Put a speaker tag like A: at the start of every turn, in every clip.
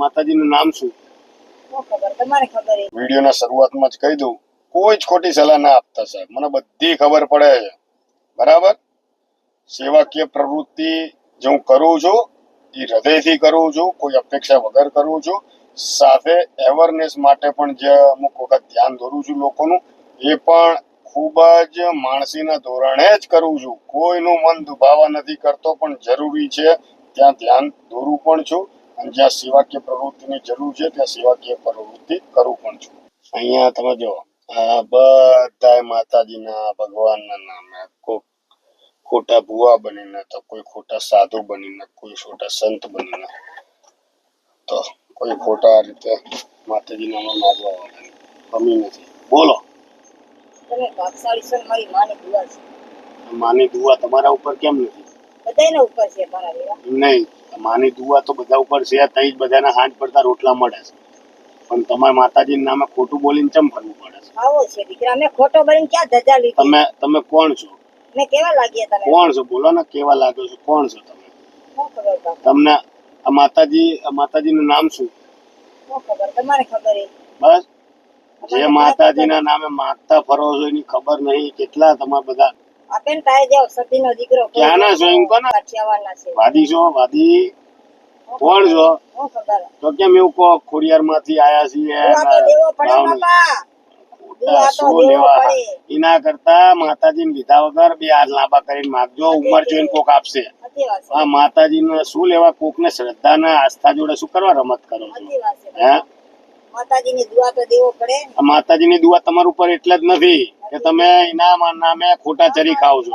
A: માતાજીનું નામ શું? વિડીયોના શરૂઆતમાં જ કહી દઉં. કોઈ જ ખોટી સલાહ ના આપતા સાહેબ. મને બધી ખબર પડે છે. બરાબર? સેવાકીય પ્રવૃત્તિ જે હું કરું છું એ હૃદયથી કરું છું કોઈ અપેક્ષા વગર કરું છું. સાથે એવરનેસ માટે પણ જે અમુક વખત ધ્યાન દોરું છું લોકોનું એ પણ ખૂબ જ માણસીના ધોરણે જ કરું છું. કોઈનું મન દુભાવા નથી કરતો પણ જરૂરી છે ત્યાં ધ્યાન દોરું પણ છું. અને જ્યાં સેવાકીય પ્રવૃત્તિની જરૂર છે ત્યાં સેવાકીય પ્રવૃત્તિ કરું પણ છું. અહીંયા તમે જો આ બધાય માતાજીના ભગવાનના નામે કોક ખોટા ભુવા બનીને તો કોઈ ખોટા સાધુ બનીને કોઈ ખોટા સંત બનીને તો કોઈ ખોટા રીતે માતાજીના નામે માગવા વાળા કમી નથી. બોલો.
B: તમે ભાગશાળી છો ને મારી માની દુઆ છે.
A: માની દુઆ તમારા ઉપર કેમ નથી?
B: બધાના ઉપર છે મારા
A: નહીં. માની દુઆ તો બધા ઉપર છે ત્યાં જ બધાના હાથ પડતા રોટલા મળે છે. પણ તમારે માતાજીના નામે ખોટું બોલીને ચમ ફરવું પડે છે?
B: આવો છે દીકરા મેં ખોટો બોલીને ક્યાં ધજા લીધી?
A: તમે તમે કોણ છો?
B: મેં કેવા લાગ્યા તમે
A: કોણ છો? બોલો ને કેવા લાગો છો? કોણ છો તમે? તમને આ માતાજી આ માતાજીનું નામ શું?
B: શું ખબર? તમારે ખબર
A: બસ. જે માતાજીના નામે માગતા ફરો છો એની ખબર નહીં. કેટલા તમારા બધા
B: આપે કરતા તાય જાવ સતીનો દીકરો
A: ક્યાંના છો એમ કહો ને?
B: કાઠિયાવાડના છે.
A: વાદી છો વાદી? કોણ છો? તો કેમ એવું કહો ખોડિયાર માંથી આયા છીએ
B: દેવો પડે બાપા. દુઆ તો
A: શું
B: દેવો
A: લેવા?
B: પડે.
A: એના કરતા માતાજીને લીધા વગર બે હાથ લાંબા કરીને માગજો ઉમર જોઈને કોક આપશે.
B: આ માતાજી છે.
A: શું લેવા? કોક ને શ્રદ્ધા ને આસ્થા જોડે શું કરવા રમત કરો છો. હે?
B: માતાજીની દુઆ
A: દુઆ તમારા ઉપર એટલે જ નથી કે તમે એના નામે ખોટા ચરી ખાવ છો.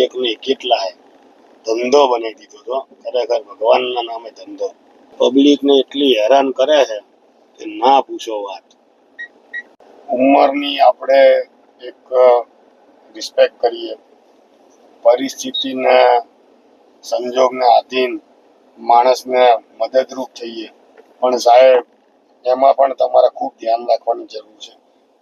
A: એક નહીં, કેટલા ધંધો બની દીધો તો. ખરેખર ભગવાનના નામે ધંધો. પબ્લિક ને એટલી હેરાન કરે છે કે ના પૂછો વાત. ઉંમરની આપણે એક રિસ્પેક્ટ કરીએ. પરિસ્થિતિને સંજોગને આધીન માણસને મદદરૂપ થઈએ. પણ સાહેબ, એમાં પણ તમારે ખૂબ ધ્યાન રાખવાની જરૂર છે.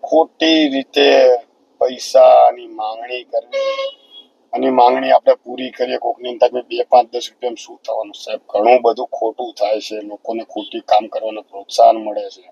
A: ખોટી રીતે પૈસાની માંગણી કરવી અને માંગણી આપણે પૂરી કરીએ, કોકની તમે બે પાંચ દસ રૂપિયા શું થવાનું? સાહેબ, ઘણું બધું ખોટું થાય છે. લોકોને ખોટી કામ કરવાનું પ્રોત્સાહન મળે છે.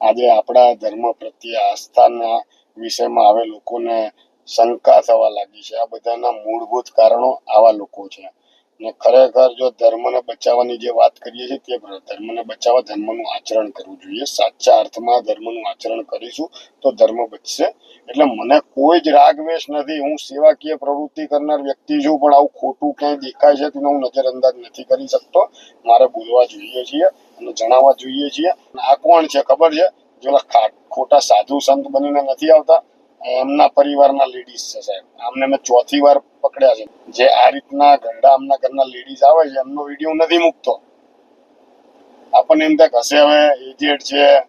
A: આજે આપણા ધર્મ પ્રત્યે આસ્થાના વિષયમાં હવે લોકોને શંકા થવા લાગી છે. આ બધાના મૂળભૂત કારણો આવા લોકો છે. ને ખરેખર જો ધર્મને બચાવવાની જે વાત કરીએ છીએ તે ધર્મને બચાવવા, ધર્મનું આચરણ કરવું જોઈએ. સાચા અર્થમાં ધર્મનું આચરણ કરીશું તો ધર્મ બચશે. એટલે મને કોઈ જ રાગવેશ નથી. હું સેવાકીય પ્રવૃત્તિ કરનાર વ્યક્તિ છું, પણ આવું ખોટું ક્યાંય દેખાય છે તેનો હું નજરઅંદાજ નથી કરી શકતો. મારે બોલવા જોઈએ છીએ અને જણાવવા જોઈએ છીએ. આ કોણ છે ખબર છે? જેલા ખોટા સાધુ સંત બનીને નથી આવતા. એમના પરિવારના લેડીઝ છે સાહેબ. આમને મેં ચોથી વાર પકડ્યા છે. જે આ રીતના ગરડા આમના ઘરના લેડીઝ આવે છે, એમનો વીડિયો નથી મૂકતો. આપણને એમ થાય હશે હવે એજેડ છે.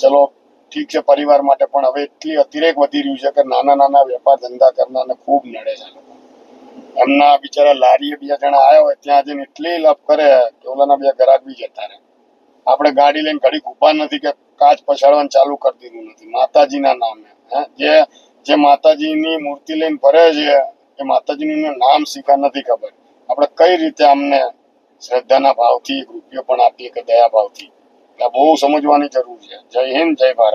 A: ચલો, ઠીક છે, પરિવાર માટે પણ હવે એટલી અતિરેક વધી રહ્યું છે કે નાના નાના વેપાર ધંધા કરનારને ખૂબ નડે છે એમના બિચારા લારીએ બે જણા આવ્યા હોય, ત્યાં જઈને એટલી લપ કરે કે ઓલાના બે ગ્રાહક બી જતા રહે. આપણે ગાડી લઈને ઘડીક ઊભા નથી કે કાચ પછાડવાનું ચાલુ કરી દીધું નથી. માતાજીના નામે જે જે માતાજીની મૂર્તિ લઈને ફરે છે, એ માતાજીનું નામ શીખા નથી ખબર. આપણે કઈ રીતે અમને શ્રદ્ધાના ભાવથી એક રૂપિયો પણ આપીએ કે દયા ભાવથી? એટલે બહુ સમજવાની જરૂર છે. જય હિન્દ, જય ભારત.